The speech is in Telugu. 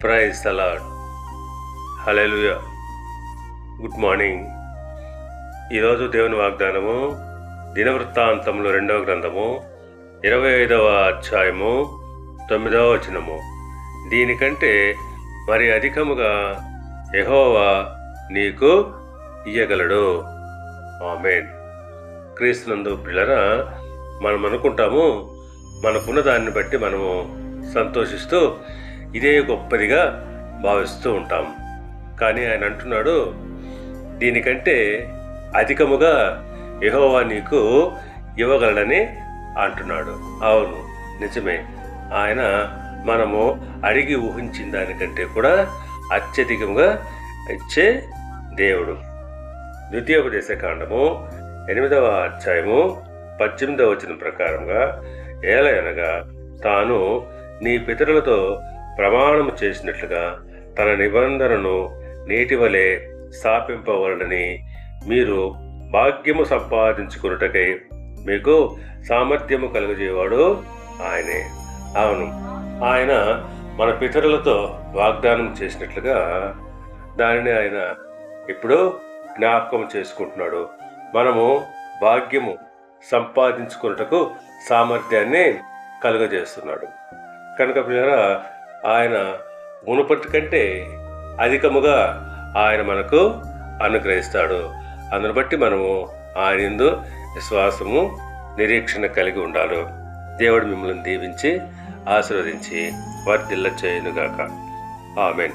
ప్రైజ్ అలాడ్ హలెలుయ గుడ్ మార్నింగ్ ఈరోజు దేవుని వాగ్దానము దినవృత్తాంతంలో రెండవ గ్రంథము ఇరవై ఐదవ అధ్యాయము తొమ్మిదవ వచనము. దీనికంటే మరి అధికముగా ఎహోవా నీకు ఇయ్యగలడు. ఆమెన్. క్రీస్తునందు పిల్లరా మనం అనుకుంటాము మనకున్న దాన్ని బట్టి మనము సంతోషిస్తూ ఇదే గొప్పదిగా భావిస్తూ ఉంటాం. కానీ ఆయన అంటున్నాడు దీనికంటే అధికముగా యహోవా నీకు ఇవ్వగలడని అంటున్నాడు. అవును నిజమే. ఆయన మనము అడిగి ఊహించిన దానికంటే కూడా అత్యధికంగా ఇచ్చే దేవుడు. ద్వితీయోపదేశ కాండము ఎనిమిదవ అధ్యాయము పద్దెనిమిదవ వచనం ప్రకారంగా ఏలయనగా తాను నీ పితరులతో ప్రమాణము చేసినట్లుగా తన నిబంధనను నేటి వలె స్థాపింపవలనని మీరు భాగ్యము సంపాదించుకున్నటకై మీకు సామర్థ్యము కలుగజేవాడు ఆయనే. అవును ఆయన మన పితరులతో వాగ్దానం చేసినట్లుగా దానిని ఆయన ఇప్పుడు జ్ఞాపకం చేసుకుంటున్నాడు. మనము భాగ్యము సంపాదించుకున్నటకు సామర్థ్యాన్ని కలుగజేస్తున్నాడు. కనుక పిల్లరా ఆయన మునుపటి కంటే అధికముగా ఆయన మనకు అనుగ్రహిస్తాడు. అందును బట్టి మనము ఆయన యందు విశ్వాసము నిరీక్షణ కలిగి ఉండాలి. దేవుడు మిమ్మల్ని దీవించి ఆశీర్వదించి వర్ధిల్ల చేయనుగాక ఆమెన్.